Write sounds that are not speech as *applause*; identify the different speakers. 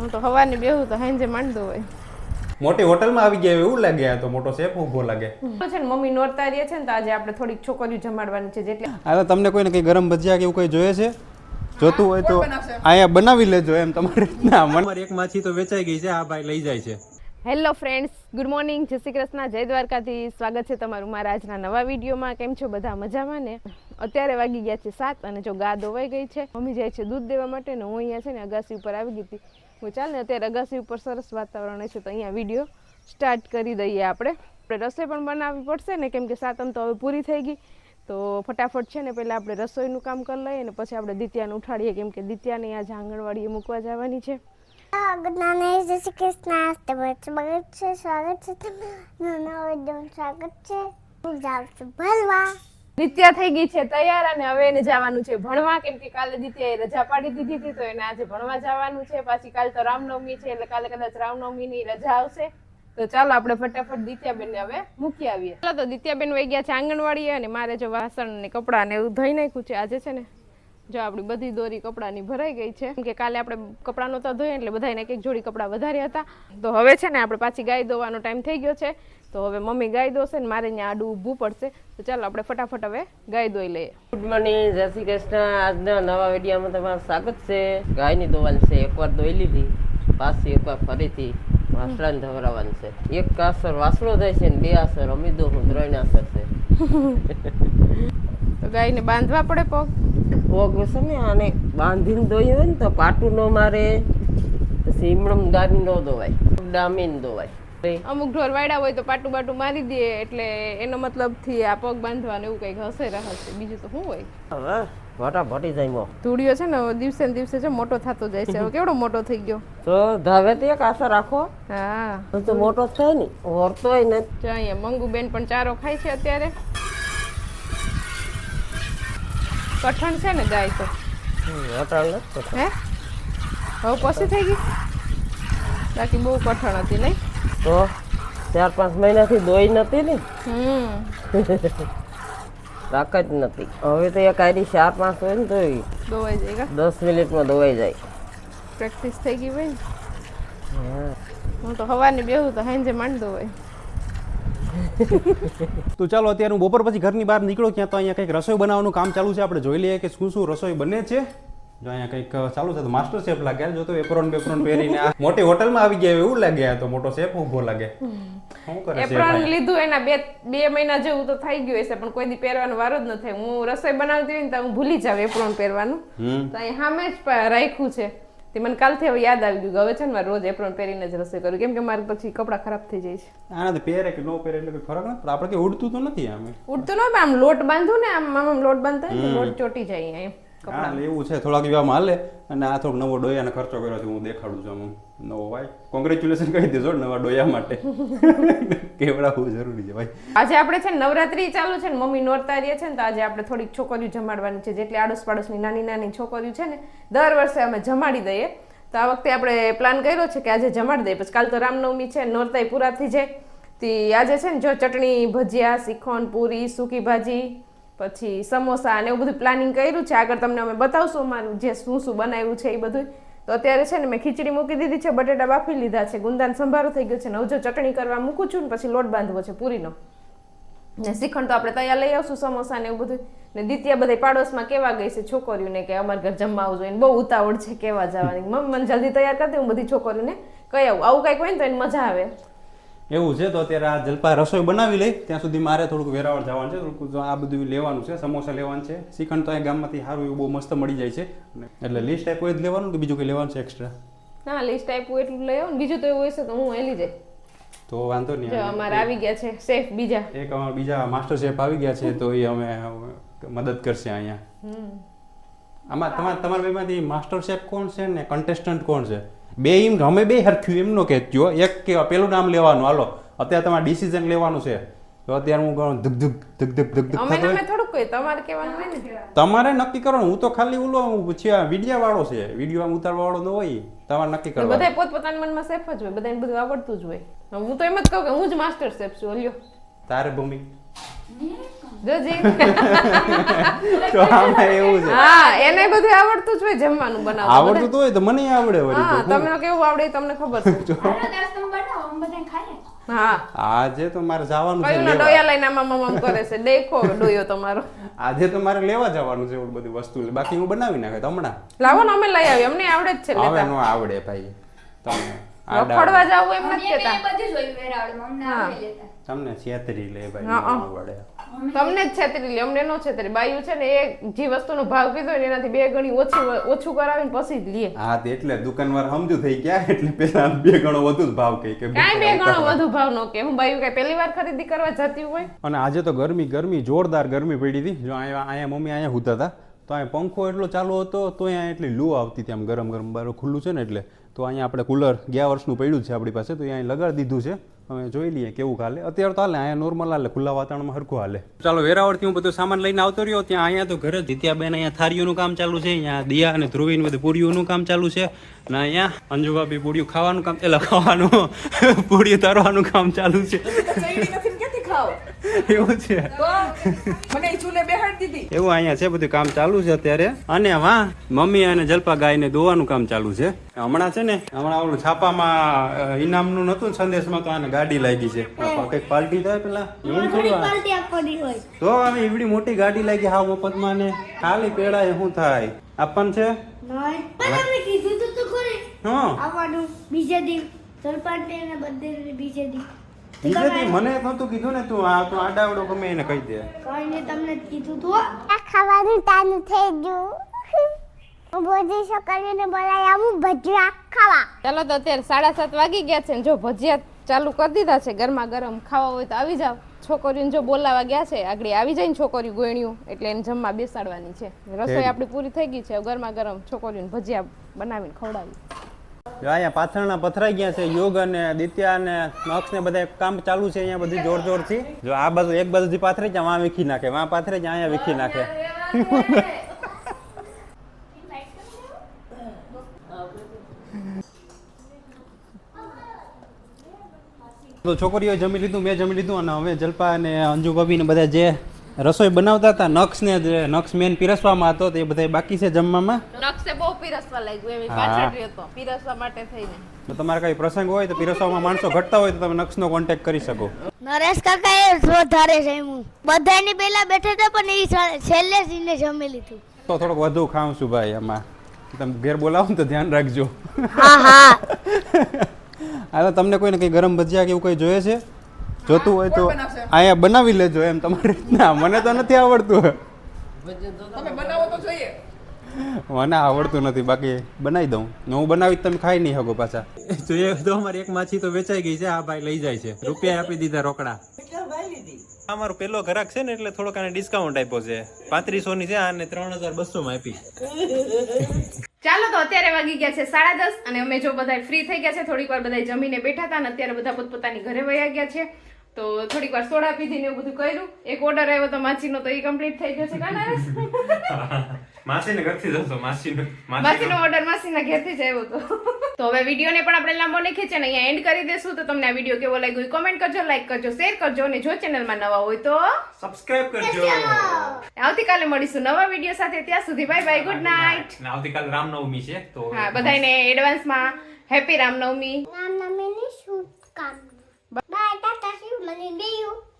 Speaker 1: હું તો હવાની બેહું તો હાંજે માંડતો હોય.
Speaker 2: મોટી હોટલમાં આવી ગયા એવું લાગે આ તો મોટો શેફ ઊભો લાગે.
Speaker 1: તો છે ને મમ્મી નોરતા રહે છે ને તો આજે આપણે થોડીક છોકરીઓ જમાડવાની છે જેટલી
Speaker 2: હવે તમને કોઈને કઈ ગરમ ભજીયા કે એવું કઈ જોઈએ છે? જોતું હોય તો અહીંયા બનાવી લેજો એમ તમારે ના મને એક માછી તો વેચાઈ ગઈ છે આ ભાઈ લઈ જાય છે.
Speaker 1: હેલો ફ્રેન્ડ્સ ગુડ મોર્નિંગ જય શ્રી કૃષ્ણ જય દ્વારકાથી સ્વાગત છે તમારું મારા આજના નવા વિડીયોમાં. કેમ છો બધા? મજામાં ને? અત્યારે વાગી ગયા છે સાત અને જો ગા ધોવાઈ ગઈ છે. મમ્મી જાય છે દૂધ દેવા માટે ને હું અહીંયા છે ને અગાસી ઉપર આવી ગઈ હતી. હું ચાલ ને અત્યારે અગાસી ઉપર સરસ વાતાવરણ છે તો અહીંયા વીડિયો સ્ટાર્ટ કરી દઈએ આપણે. આપણે રસોઈ પણ બનાવવી પડશે ને કેમ કે સાતમ તો હવે પૂરી થઈ ગઈ. તો ફટાફટ છે ને પહેલાં આપણે રસોઈનું કામ કરી લઈએ ને પછી આપણે દિત્યાને ઉઠાડીએ કેમ કે દિત્યાને આજે આંગણવાડીએ મૂકવા જવાની છે.
Speaker 3: જ્ઞાને જય શ્રી કૃષ્ણ. સ્વાગત છે સ્વાગત છે. તમારું સ્વાગત છે. હું જાઉં છું ભરવા
Speaker 1: દિત્યા થઈ ગઈ છે, તૈયાર અને હવે એને જવાનું છે ભણવા. કેમ કે કાલે દિત્યાએ રજા પાડી દીધી હતી, તો એને આજે ભણવા જવાનું છે. પાછી કાલે તો રામનવમી છે, એટલે કાલે કદાચ રામનવમીની રજા આવશે. તો ચાલો આપણે ફટાફટ દિત્યાબેનને હવે મૂકી આવીએ. ચાલો તો દિત્યાબેન વહી ગયા છે આંગણવાડીએ અને મારે જો વાસણ ને કપડાં ને એવું ધોઈ નાખ્યું છે, આજે છે ને જો આપણી બધી દોરી કપડાની ભરાઈ ગઈ છે. કે કાલે આપણે કપડાં નહોતા ધોઈએ એટલે બધાને એક એક જોડી કપડાં વધારે હતા. તો હવે છે ને આપણે પાછી ગાય દોવાનો ટાઈમ થઈ ગયો છે. તો હવે મમ્મી ગાય દોશે ને મારે ત્યાં આડું ઊભું પડશે. તો ચાલો આપણે ફટાફટ હવે ગાય દોઈ લઈએ.
Speaker 4: ગુડ મોર્નિંગ જય શ્રી કૃષ્ણ. આજના નવા વિડીયોમાં તમારું સ્વાગત છે. ગાયની દોવાની છે. એકવાર દોઈ લીધી પાછી એકવાર ફરીથી વાસણાને ધવરાવાનું છે. એક આસર વાસણો થાય છે ને બે આસર અમી દો હું ત્રણ આસર છે. *laughs*
Speaker 1: તો ગાયને બાંધવા પડે પગ.
Speaker 4: પગ ને આને બાંધીને દોઈ હોય ને તો પાટું ન મારે સીમણમ ગાડી ન દોવાય ડામીને દોવાય
Speaker 1: અમુક ઢોર વાયડા હોય તો પાટું બાટું મારી દે એટલે એનો મતલબથી આ પગ બાંધવાનું એવું કંઈક હશે રહશે બીજું તો શું હોય?
Speaker 4: હવે ભટા ભટી જાય મો.
Speaker 1: ધૂળિયો છે ને દિવસે ને દિવસે છે મોટો થતો જાય છે. કેવડો મોટો થઈ ગયો?
Speaker 4: તો ધાવે તો એક આશા રાખો.
Speaker 1: હા.
Speaker 4: તો મોટો થાય ને હોરતોય ને.
Speaker 1: જો અહીંયા મંગુ બેન પણ ચારો ખાય છે અત્યારે. કઠણ છે ને ગાય તો.
Speaker 4: વટાણ નથી
Speaker 1: હે? હવે પછી થઈ ગઈ? બાકી બહુ કઠણ હતી નહીં?
Speaker 4: તો ચાર પાંચ મહિનાથી દોઈ નથી ને?
Speaker 1: હમ. *laughs*
Speaker 4: રાખ જ નથી. હવે તો એક આયરી ચાર પાંચ હોય ને તો
Speaker 1: દોવાઈ જાય કા?
Speaker 4: દસ મિનિટમાં દોવાઈ જાય.
Speaker 1: પ્રેક્ટિસ થઈ ગઈ હોય ને
Speaker 4: હા.
Speaker 1: હું તો હવાની બેહું તો હાંજે માંડ દોવાય. *laughs*
Speaker 2: તો ચાલો અત્યારે હું બપોર પછી ઘરની બહાર નીકળો ક્યાં તો અહીંયા કંઈક રસોઈ બનાવવાનું કામ ચાલુ છે. આપણે જોઈ લઈએ કે શું શું રસોઈ બને છે. જો અહીંયા કંઈક ચાલુ છે તો માસ્ટર શેફ લાગે. જો તો એપ્રોન બેપ્રોન પહેરીને આ મોટી હોટલમાં આવી ગયા એવું લાગે આ તો મોટો શેફ ઊભો લાગે.
Speaker 1: એપ્રોન લીધું એના બે બે મહિના જેવું તો થઈ ગયું હશે પણ કોઈ દી પહેરવાનો વારો જ ન થાય. હું રસોઈ બનાવતી હોય ને તો હું ભૂલી જાવ એપ્રોન પહેરવાનું. તો અહીં સામે જ રાખ્યું છે. તે મને કાલથી હવે યાદ આવી ગયું કે હવે છે ને મારે રોજ એપ્રોન પહેરીને જ રસોઈ કરું કેમ કે મારે પછી કપડાં ખરાબ થઈ જાય છે.
Speaker 2: આનાથી પહેરે કે ન પહેરે એટલે કોઈ ફરક નથી. આપણે કે ઉડતું તો નથી આમ.
Speaker 1: ઉડતું ન આમ લોટ બાંધું ને આમ આમ લોટ બાંધતા લોટ ચોટી જાય એમ.
Speaker 2: હા એવું છે. થોડાક એવામાં હાલે. અને આ થોડોક નવો ડોયાનો ખર્ચો કર્યો છે હું દેખાડું છું આમ. નવો ભાઈ. કોંગ્રેચ્યુલેશન કહી દેજો નવા ડોયા માટે. *laughs* કેવડાવવું જરૂરી છે ભાઈ.
Speaker 1: આજે આપણે છે નવરાત્રી ચાલુ છે ને મમ્મી નોરતા રહે છે ને તો આજે આપણે થોડીક છોકરીઓ જમાડવાની છે. જેટલી આડોશ પાડોશની નાની નાની છોકરીઓ છે ને દર વર્ષે અમે જમાડી દઈએ. તો આ વખતે આપણે પ્લાન કર્યો છે કે આજે જમાડી દઈએ. પછી કાલ તો રામનવમી છે નોરતાય પૂરા થઈ જાય. તે આજે છે ને જો ચટણી ભજીયા શીખોન પૂરી સૂકી ભાજી પછી સમોસા અને એવું બધું પ્લાનિંગ કર્યું છે. આગળ તમને અમે બતાવશું અમારું જે શું શું બનાવ્યું છે એ બધું. તો અત્યારે છે ને મેં ખીચડી મૂકી દીધી છે, બટેટા બાફી લીધા છે, ગુંદાન સંભારો થઈ ગયો છે ને હવે ચટણી કરવા મૂકું છું ને પછી લોટ બાંધવો છે પૂરીનો. ને શ્રીખંડ તો આપણે તૈયાર લઈ આવશું સમોસા ને એવું બધું. ને દિત્યા બધા પાડોશમાં કેવા ગઈ છે છોકરીઓને કે અમારે ઘર જમવા આવવું જોઈએ બહુ ઉતાવળ છે કેવા જવાની. મમ્મી મને જલ્દી તૈયાર કરતી હું બધી છોકરીઓને કહી આવું. આવું કંઈક હોય ને તો એને મજા આવે.
Speaker 2: એવું છે તો અત્યારે આ જલપા રસોઈ બનાવી લઈ. ત્યાં સુધી મારે થોડુંક વેરાવળ જવાનું છે થોડુંક આ બધું લેવાનું છે સમોસા લેવાનું છે. શ્રીખંડ તો અહીં ગામમાંથી સારું એવું બહુ મસ્ત મળી જાય છે. એટલે લિસ્ટ ટાઈપ હોય જ લેવાનું કે બીજું કંઈ લેવાનું છે એક્સ્ટ્રા
Speaker 1: ના લિસ્ટ આપ્યું એટલું લઈ આવું બીજું તો એવું હશે તો હું એલી જાય
Speaker 2: તો વાંધો નહીં
Speaker 1: અમારે આવી ગયા છે શેફ બીજા.
Speaker 2: એક અમારા બીજા માસ્ટર શેફ આવી ગયા છે તો એ અમે મદદ કરશે અહીંયા. આમાં તમારા તમારા બેમાંથી માસ્ટર શેફ કોણ છે ને કન્ટેસ્ટન્ટ કોણ છે? બે એમ અમે બે હરખ્યું એમનો કહેજો એક કે પેલું નામ લેવાનું હાલો. અત્યારે તમારે ડિસિઝન લેવાનું છે. તો અત્યારે હું ગણું ધક ધક ધક ધક ધક ધક
Speaker 1: અમે કહી તમારે કહેવાનું ને?
Speaker 2: તમારે નક્કી કરો હું તો ખાલી ઓલો વિડીયા વાળો છે. વીડિયો આમ ઉતારવા વાળો ન હોય. તમારે નક્કી કરો
Speaker 1: બધા પોતપોતાના મનમાં સેફ જ હોય. બધાને બધું આવડતું જ હોય. હું તો એમ જ કહું કે હું જ માસ્ટર શેફ છું. ઓલ્યો
Speaker 2: તારે ભૂમિ?
Speaker 1: જોજી *laughs*
Speaker 2: તો આમાં એવું છે.
Speaker 1: હા એને બધું આવડતું જ હોય જમવાનું બનાવવું
Speaker 2: આવડતું તો હોય તો મને આવડે વળી તો.
Speaker 1: તમને કેવું આવડે તમને ખબર છે. હા.
Speaker 2: આજે તો મારે જવાનું છે
Speaker 1: કયું ડોયા લઈને આમાં મમ કરે છે? દેખો ડોયો તમારો.
Speaker 2: આજે તો મારે લેવા જવાનું છે એવું બધી વસ્તુ. બાકી હું બનાવી નાખે હમણાં.
Speaker 1: લાવો ને અમે લઈ આવીએ. અમને આવડે જ છે
Speaker 2: હવે નો આવડે ભાઈ. તમને
Speaker 1: રખડવા જાવું એમ નથી કેતા
Speaker 2: તમને છેતરી લે ભાઈ
Speaker 1: હા.
Speaker 2: આવડે.
Speaker 1: તમને જ છેતરી લે અમને નો છેતરી બાયું છે ને એ જે વસ્તુનો ભાવ કીધો ને એનાથી બે ગણી ઓછી ઓછું કરાવીને પછી જ લે.
Speaker 2: હા તે એટલે દુકાનવાર સમજુ થઈ ગયા એટલે પેલા બે ગણો વધુ જ ભાવ કહે કે
Speaker 1: કાંઈ બે ગણો વધુ ભાવ નો કે હું બાયું કે પહેલી વાર ખરીદી કરવા જતી હોય?
Speaker 2: અને આજે તો ગરમી ગરમી જોરદાર ગરમી પડી હતી. જો અહીંયા અહીંયા મમ્મી અહીંયા હુતા હતા. તો અહીંયા પંખો એટલો ચાલુ હતો તો અહીંયા એટલી લૂ આવતી હતી આમ ગરમ ગરમ બારો ખુલ્લું છે ને એટલે. તો અહીંયા આપણે કુલર ગયા વર્ષનું પડ્યું છે આપણી પાસે તો અહીંયા લગાડી દીધું છે. હવે જોઈ લઈએ કેવું હાલે. અત્યારે તો હાલે અહીંયા નોર્મલ હાલે ખુલ્લા વાતાવરણમાં હરખું હાલે. ચાલો વેરાવળથી હું બધું સામાન લઈને આવતો રહ્યો ત્યાં અહીંયા તો ઘરે જીત્યાબેન અહીંયા થારીઓનું કામ ચાલુ છે અહીંયા દિયા અને ધ્રુવીને બધું પૂરીઓનું કામ ચાલુ છે અને અહીંયા અંજુભાભી પૂરીઓ ખાવાનું કામ એટલે ખાવાનું પૂરીઓ તરવાનું કામ ચાલુ છે. એવું છે.
Speaker 5: મને ચૂલે બેહાડી દીધી.
Speaker 2: એવું અહીંયા છે બધું કામ ચાલુ છે અત્યારે. અને વાહ મમ્મી અને જલપા ગાયને દોવાનું કામ ચાલુ છે. હમણાં છે ને હમણાં ઓલું છાપામાં ઇનામનું નતું સંદેશમાં તો આને ગાડી લાગી છે. કંઈક પાલટી થાય પેલા? એવું થોડું તો હવે એવડી મોટી ગાડી લાગી હાવ મફતમાં ને. ખાલી પેડા એ શું થાય? આપણ છે?
Speaker 3: નહીં પણ અમે કીધું તો ખરી.
Speaker 2: હા.
Speaker 3: આવવાનું બીજે દી સરપંચ ને બધે બીજે દી
Speaker 2: બીજે મને નતું કીધું ને તું આ તું આડાવડો ગમે એને કહી દે.
Speaker 3: કઈ ને તમને કીધું તું ખાવાનું ટાણું થઈ ગયું. હું બધી છોકરીઓને બોલાવી ભજીયા ખાવા.
Speaker 1: ચાલો તો અત્યારે સાડા સાત વાગી ગયા છે ને જો ભજીયા ચાલુ કરી દીધા છે ગરમા ગરમ ખાવા હોય તો આવી જાવ છોકરીઓને જો બોલાવા ગયા છે આગળ આવી જાય ને છોકરીઓ ગોયણીઓ એટલે એને જમવા બેસાડવાની છે. રસોઈ આપણી પૂરી થઈ ગઈ છે ગરમા ગરમ છોકરીઓને ભજીયા બનાવીને ખવડાવી.
Speaker 2: જો અહીંયા પાથરણા પથરાઈ ગયા છે, યોગ અને દિત્યા અને નક્ષ ને બધા કામ ચાલુ છે અહીંયા બધી જોર જોરથી. જો આ બાજુ એક બાજુથી પાથરી જાય વાં વીખી નાખે, વાં પાથરે જાય અહીંયા વીખી નાખે. તો છોકરીઓ જમી લીધું, મેં જમી લીધું અને હવે જલપા અને અંજુ ભાભી ને બધા જે રસોઈ બનાવતા હતા નક્ષ ને જે નક્ષ મેન પીરસવામાં હતો તે બધા બાકી છે જમવામાં.
Speaker 1: નક્ષે બહુ પીરસવા લાગ્યું એમ પાછળ રહ્યો પીરસવા માટે થઈને.
Speaker 2: તો તમારે કઈ પ્રસંગ હોય તો પીરસવામાં માણસો ઘટતા હોય તો તમે નક્ષનો કોન્ટેક્ટ કરી શકો.
Speaker 3: નરેશ કાકા એ વધારે છે હું બધાની પહેલા બેઠા હતા પણ એ છેલ્લે જ એને જમી લીધું.
Speaker 2: તો થોડોક વધુ ખાઉં છું ભાઈ એમાં તમે ઘેર બોલાવો ને તો ધ્યાન રાખજો.
Speaker 3: હા હા.
Speaker 2: હવે તમને કોઈને કંઈ ગરમ ભજીયા કે એવું કંઈ જોઈએ છે? જોતું હોય તો અહીંયા બનાવી લેજો એમ તમારી રીતના. મને તો નથી આવડતું.
Speaker 5: તમે બનાવો તો જોઈએ.
Speaker 2: મને આવડતું નથી. બાકી બનાવી દઉં. ને હું બનાવી તમે ખાઈ નહીં શકો પાછા. જોઈએ તો અમારી એક માછી તો વેચાઈ ગઈ છે. આ ભાઈ લઈ જાય છે. રૂપિયા આપી દીધા રોકડા. આ મારો પેલો ઘરાક છે ને એટલે થોડોક આને ડિસ્કાઉન્ટ આપ્યો છે. પાંત્રીસો ની છે આને ત્રણ હજાર બસો માં આપી.
Speaker 1: ચાલો તો અત્યારે વાગી ગયા છે સાડા દસ અને અમે જો બધા ફ્રી થઈ ગયા છે થોડીક વાર બધા જમીને બેઠા હતા અને અત્યારે બધા પોતપોતાની ઘરે વયા ગયા છે. તો થોડીક વાર સોડા પીધી ને એવું બધું કર્યું. એક ઓર્ડર આવ્યો તો માછીનો તો એ કમ્પ્લીટ થઈ ગયો છે કા *laughs*
Speaker 2: માસીને ઘરથી જશો માસીનો
Speaker 1: માસીનો ઓર્ડર માસીના ઘેરથી જ આવ્યો હતો *laughs* તો હવે વિડીયોને પણ આપણે લાંબો નહીં ખેંચે ને અહીંયા એન્ડ કરી દેશું. તો તમને આ વીડિયો કેવો લાગ્યો કોમેન્ટ કરજો લાઈક કરજો શેર કરજો અને જો ચેનલમાં નવા હોય તો
Speaker 2: સબસ્ક્રાઇબ કરજો.
Speaker 1: આવતીકાલે મળીશું નવા વીડિયો સાથે. ત્યાં સુધી બાય બાય ગુડ નાઇટ
Speaker 2: આવતીકાલ રામનવમી છે તો
Speaker 1: હા બધાને એડવાન્સમાં હેપી રામનવમી.
Speaker 3: નામ નામીની શું કામ